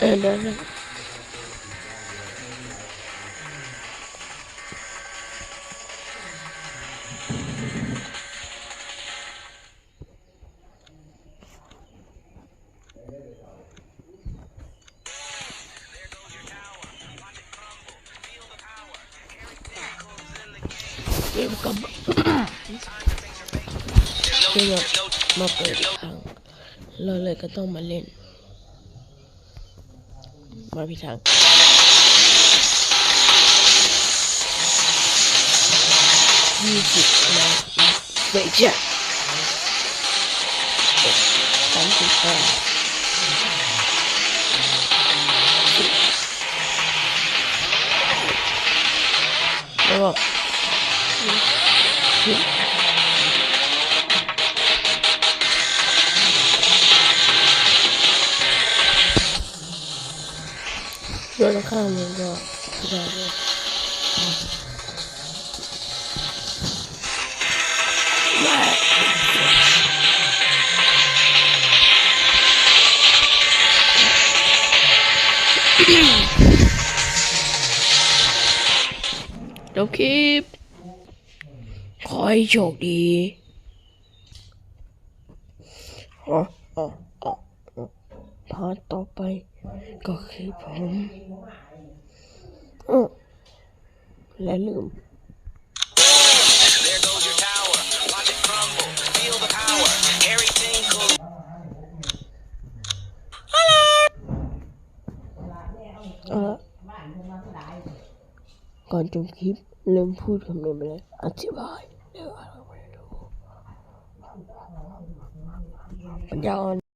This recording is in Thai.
อเดี๋ยวนะเกมกับเก มาพี่ถังเราเลยก็ต้องมาเล่นาพี่ทางยี่สิบนะเจ้ะสามสิบห้าแล้วก็ โดนข้างหนึงก็ได้เลยจบคลิป ขอให้โชคดีอ๋ออ๋ออ๋อพาต่อไป ก็คือผมอ้อและลืม There goes your tower. Watch it crumble. Feel the power. Everything cool. เอาละก่อนจบคลิปลืมพูดคำนี้ไปเลยอธิบายเดี๋ยวเราไปดูปัญญาอ่อน